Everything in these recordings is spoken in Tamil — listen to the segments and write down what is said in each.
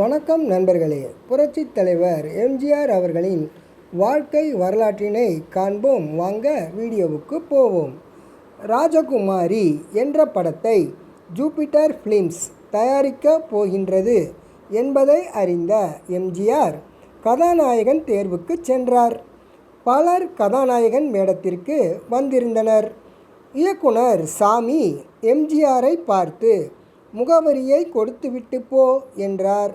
வணக்கம் நண்பர்களே. புரட்சித் தலைவர் எம்ஜிஆர் அவர்களின் வாழ்க்கை வரலாற்றினை காண்போம். வாங்க வீடியோவுக்கு போவோம். ராஜகுமாரி என்ற படத்தை ஜூபிட்டர் ஃபிலிம்ஸ் தயாரிக்கப் போகின்றது என்பதை அறிந்த எம்ஜிஆர் கதாநாயகன் தேர்வுக்கு சென்றார். பலர் கதாநாயகன் வேடத்திற்கு வந்திருந்தனர். இயக்குனர் சாமி எம்ஜிஆரை பார்த்து முகவரியை கொடுத்துவிட்டு போ என்றார்.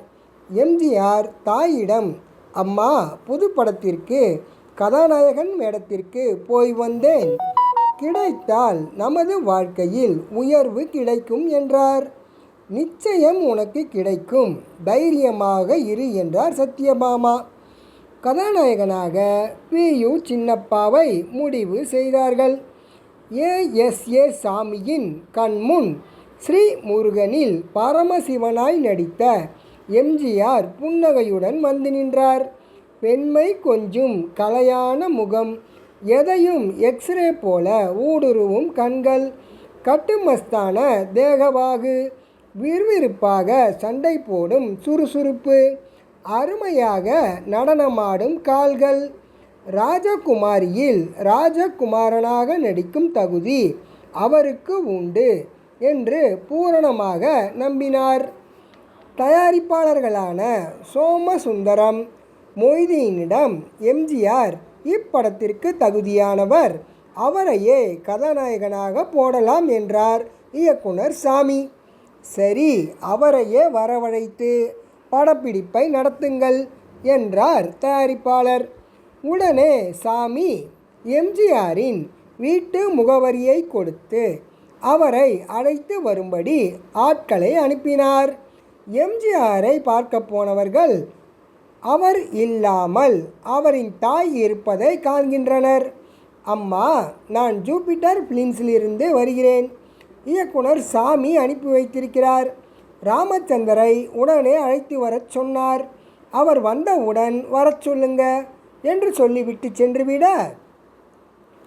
எம்ஜிஆர் தாயிடம் அம்மா புது படத்திற்கு கதாநாயகன் வேடத்திற்கு போய் வந்தேன். கிடைத்தால் நமது வாழ்க்கையில் உயர்வு கிடைக்கும் என்றார். நிச்சயம் உனக்கு கிடைக்கும். தைரியமாக இரு என்றார் சத்யபாமா. கதாநாயகனாக பி. யு. சின்னப்பாவை முடிவு செய்தார்கள். ஏஎஸ்ஏ சாமியின் கண்முன் ஸ்ரீ முருகனில் பரமசிவனாய் நடித்த எம்ஜிஆர் புன்னகையுடன் வந்து நின்றார். பெண்மை கொஞ்சும் கலையான முகம் எதையும் எக்ஸ்ரே போல ஊடுருவும் கண்கள் கட்டுமஸ்தான தேகவாகு விறுவிறுப்பாக சண்டை போடும் சுறுசுறுப்பு அருமையாக நடனமாடும் கால்கள். ராஜகுமாரியில் ராஜகுமாரனாக நடிக்கும் தகுதி அவருக்கு உண்டு என்று பூரணமாக நம்பினார். தயாரிப்பாளர்களான சோமசுந்தரம் மொய்தீனிடம் எம்ஜிஆர் இப்படத்திற்கு தகுதியானவர். அவரையே கதாநாயகனாக போடலாம் என்றார் இயக்குனர் சாமி. சரி அவரையே வரவழைத்து படப்பிடிப்பை நடத்துங்கள் என்றார் தயாரிப்பாளர். உடனே சாமி எம்ஜிஆரின் வீட்டு முகவரியை கொடுத்து அவரை அழைத்து வரும்படி ஆட்களை அனுப்பினார். எம்ஜிஆரை பார்க்க போனவர்கள் அவர் இல்லாமல் அவரின் தாய் இருப்பதை காண்கின்றனர். அம்மா நான் ஜூபிட்டர் ஃபிலிம்ஸிலிருந்து வருகிறேன். இயக்குனர் சாமி அனுப்பி வைத்திருக்கிறார். ராமச்சந்தரை உடனே அழைத்து வரச் சொன்னார். அவர் வந்தவுடன் வரச் சொல்லுங்க என்று சொல்லிவிட்டு சென்றுவிட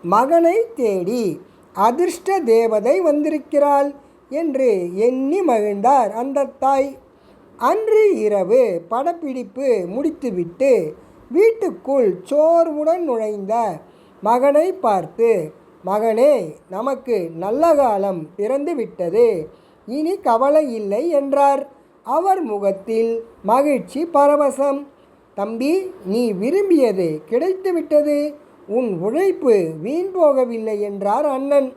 மகனை தேடி அதிர்ஷ்ட தேவதை வந்திருக்கிறாள் என்று எண்ணி மகிழ்ந்தார் அந்த தாய். அன்று இரவு படப்பிடிப்பு முடித்துவிட்டு வீட்டுக்குள் சோர்வுடன் நுழைந்த மகனை பார்த்து மகனே நமக்கு நல்ல காலம் பிறந்து விட்டது இனி கவலை இல்லை என்றார். அவர் முகத்தில் மகிழ்ச்சி பரவசம். தம்பி நீ விரும்பியது கிடைத்துவிட்டது. உன் உழைப்பு வீண் போகவில்லை என்றார் அண்ணன்.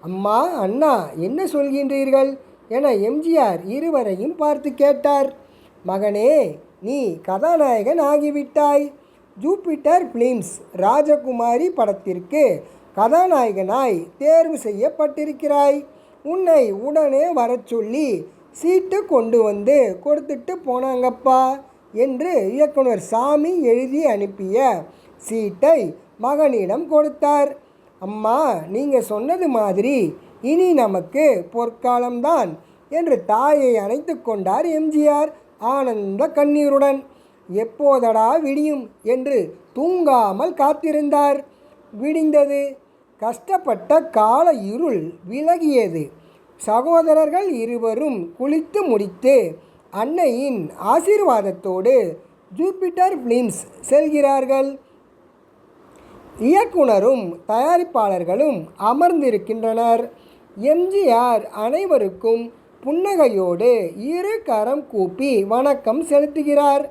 அம்மா அண்ணா என்ன சொல்கின்றீர்கள்? என எம்ஜிஆர் இருவரையும் பார்த்து கேட்டார். மகனே நீ கதாநாயகன் ஆகிவிட்டாய். ஜூபிட்டர் பிலிம்ஸ் ராஜகுமாரி படத்திற்கு கதாநாயகனாய் தேர்வு செய்யப்பட்டிருக்கிறாய். உன்னை உடனே வர சொல்லி சீட்டு கொண்டு வந்து கொடுத்துட்டு போனாங்கப்பா என்று இயக்குனர் சாமி எழுதி அனுப்பிய சீட்டை மகனிடம் கொடுத்தார். அம்மா நீங்கள் சொன்னது மாதிரி இனி நமக்கு பொற்காலம்தான் என்று தாயை அணைத்து கொண்டார் எம்ஜிஆர் ஆனந்த கண்ணீருடன். எப்போதடா விடியும் என்று தூங்காமல் காத்திருந்தார். விடிந்தது. கஷ்டப்பட்ட கால இருள் விலகியது. சகோதரர்கள் இருவரும் குளித்து முடித்து அன்னையின் ஆசீர்வாதத்தோடு ஜூபிட்டர் ஃபிலிம்ஸ் செல்கிறார்கள். இயக்குனரும் தயாரிப்பாளர்களும் அமர்ந்திருக்கின்றனர். எம்ஜிஆர் அனைவருக்கும் புன்னகையோடு இரு கரம் கூப்பி வணக்கம் செலுத்துகிறார்.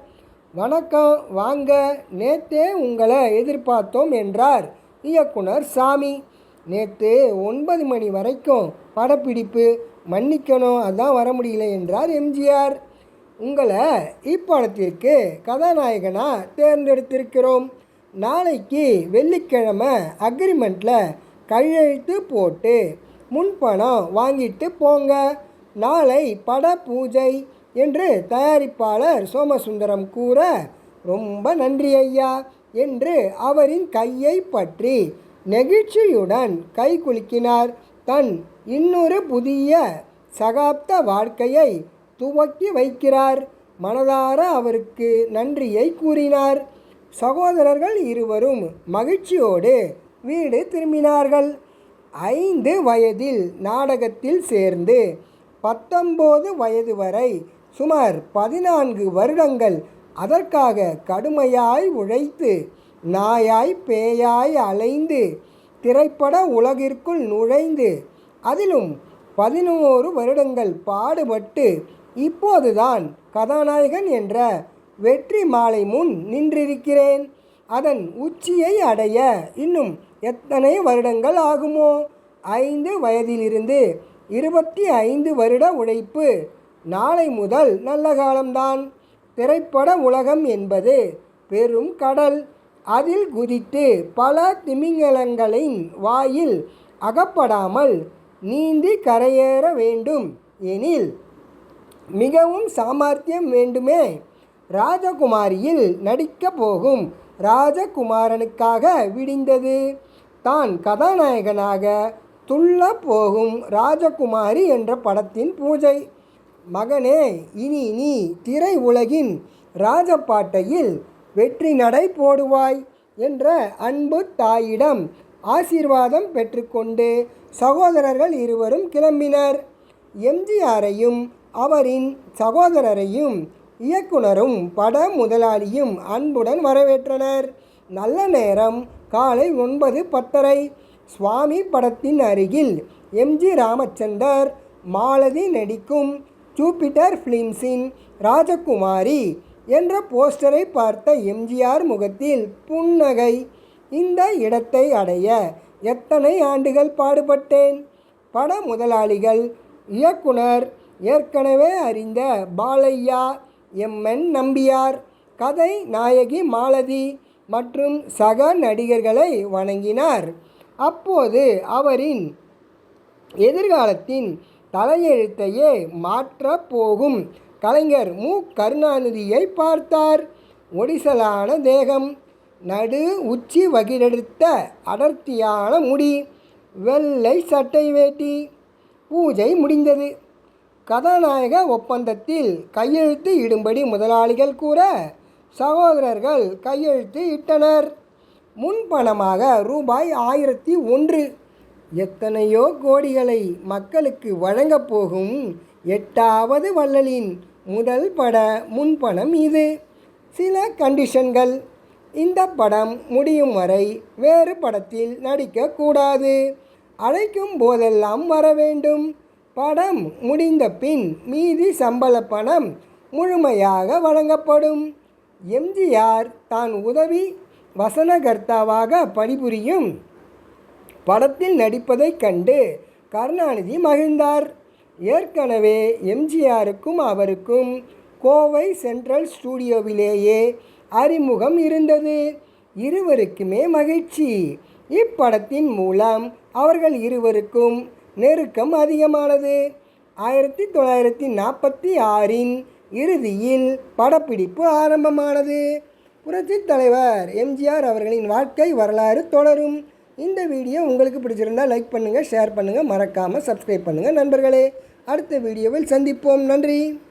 வணக்கம் வாங்க நேத்தே உங்களை எதிர்பார்த்தோம் என்றார் இயக்குனர் சாமி. நேற்று ஒன்பது மணி வரைக்கும் படப்பிடிப்பு மன்னிக்கணும் அதான் வர முடியல என்றார் எம்ஜிஆர். உங்களை இப்படத்திற்கு கதாநாயகனாக தேர்ந்தெடுத்திருக்கிறோம். நாளைக்கு வெள்ளிக்கிழமை அக்ரிமெண்ட்டில் கையெழுத்து போட்டு முன்பணம் வாங்கிட்டு போங்க. நாளை பட பூஜை என்று தயாரிப்பாளர் சோமசுந்தரம் கூற ரொம்ப நன்றி ஐயா என்று அவரின் கையை பற்றி நெகிழ்ச்சியுடன் கை குலுக்கினார். தன் இன்னொரு புதிய சகாப்த வாழ்க்கையை துவக்கி வைக்கிறார். மனதார அவருக்கு நன்றியை கூறினார். சகோதரர்கள் இருவரும் மகிழ்ச்சியோடு வீடு திரும்பினார்கள். ஐந்து வயதில் நாடகத்தில் சேர்ந்து பத்தொம்போது வயது வரை சுமார் பதினான்கு வருடங்கள் அதற்காக கடுமையாய் உழைத்து நாயாய் பேயாய் அலைந்து திரைப்பட உலகிற்குள் நுழைந்து அதிலும் பதினோரு வருடங்கள் பாடுபட்டு இப்போதுதான் கதாநாயகன் என்ற வெற்றி மாலை முன் நின்றிருக்கிறேன். அதன் உச்சியை அடைய இன்னும் எத்தனை வருடங்கள் ஆகுமோ? ஐந்து வயதிலிருந்து இருபத்தி ஐந்து வருட உழைப்பு நாளை முதல் நல்ல காலம்தான். திரைப்பட உலகம் என்பது பெரும் கடல். அதில் குதித்து பல திமிங்கலங்களின் வாயில் அகப்படாமல் நீந்தி கரையேற வேண்டும். எனில் மிகவும் சாமர்த்தியம் வேண்டுமே. ராஜகுமாரியில் நடிக்கப் போகும் ராஜகுமாரனுக்காக விடிந்தது. தான் கதாநாயகனாக துள்ள போகும் ராஜகுமாரி என்ற படத்தின் பூஜை. மகனே இனி நீ திரை உலகின் ராஜப்பாட்டையில் வெற்றி நடை போடுவாய் என்ற அன்பு தாயிடம் ஆசீர்வாதம் பெற்றுக்கொண்டு சகோதரர்கள் இருவரும் கிளம்பினர். எம்ஜிஆரையும் அவரின் சகோதரரையும் இயக்குனரும் பட முதலாளியும் அன்புடன் வரவேற்றனர். நல்ல நேரம் காலை ஒன்பது பத்தரை. சுவாமி படத்தின் அருகில் எம்ஜி ராமச்சந்தர் மாலதி நடிக்கும் ஜூபிட்டர் ஃபிலிம்ஸின் ராஜகுமாரி என்ற போஸ்டரை பார்த்த எம்ஜிஆர் முகத்தில் புன்னகை. இந்த இடத்தை அடைய எத்தனை ஆண்டுகள் பாடுபட்டேன்? பட முதலாளிகள் இயக்குனர் ஏற்கனவே அறிந்த பாலையா எம்என் நம்பியார். கதை நாயகி மாலதி மற்றும் சக நடிகர்களை வணங்கினார். அப்போது அவரின் எதிர்காலத்தின் தலையெழுத்தையே மாற்றப் போகும். கலைஞர் மு. கருணாநிதியை பார்த்தார். ஒடிசலான தேகம் நடு உச்சி வகிரெடுத்த அடர்த்தியான முடி வெள்ளை சட்டை வேட்டி பூஜை முடிந்தது. கதாநாயக ஒப்பந்தத்தில் கையெழுத்து இடும்படி முதலாளிகள் கூற சகோதரர்கள் கையெழுத்து இட்டனர். முன்பணமாக ரூபாய் ஆயிரத்தி ஒன்று. எத்தனையோ கோடிகளை மக்களுக்கு வழங்கப் போகும் எட்டாவது வள்ளலின் முதல் பட முன்பணம் இது. சில கண்டிஷன்கள். இந்த படம் முடியும் வரை வேறு படத்தில் நடிக்கக்கூடாது அழைக்கும் போதெல்லாம் வர வேண்டும். படம் முடிந்த பின் மீதி சம்பள பணம் முழுமையாக வழங்கப்படும். எம்ஜிஆர் தான் உதவி வசனகர்த்தாவாக பணிபுரியும். படத்தில் நடிப்பதைக் கண்டு கருணாநிதி மகிழ்ந்தார். ஏற்கனவே எம்ஜிஆருக்கும் அவருக்கும் கோவை சென்ட்ரல் ஸ்டூடியோவிலேயே அறிமுகம் இருந்தது. இருவருக்குமே மகிழ்ச்சி. இப்படத்தின் மூலம் அவர்கள் இருவருக்கும் நெருக்கம் அதிகமானது. ஆயிரத்தி தொள்ளாயிரத்தி நாற்பத்தி ஆறின் இறுதியில் படப்பிடிப்பு ஆரம்பமானது. புரட்சி தலைவர் எம்ஜிஆர் அவர்களின் வாழ்க்கை வரலாறு தொடரும். இந்த வீடியோ உங்களுக்கு பிடிச்சிருந்தால் லைக் பண்ணுங்கள் ஷேர் பண்ணுங்கள் மறக்காமல் சப்ஸ்கிரைப் பண்ணுங்கள் நண்பர்களே. அடுத்த வீடியோவில் சந்திப்போம். நன்றி.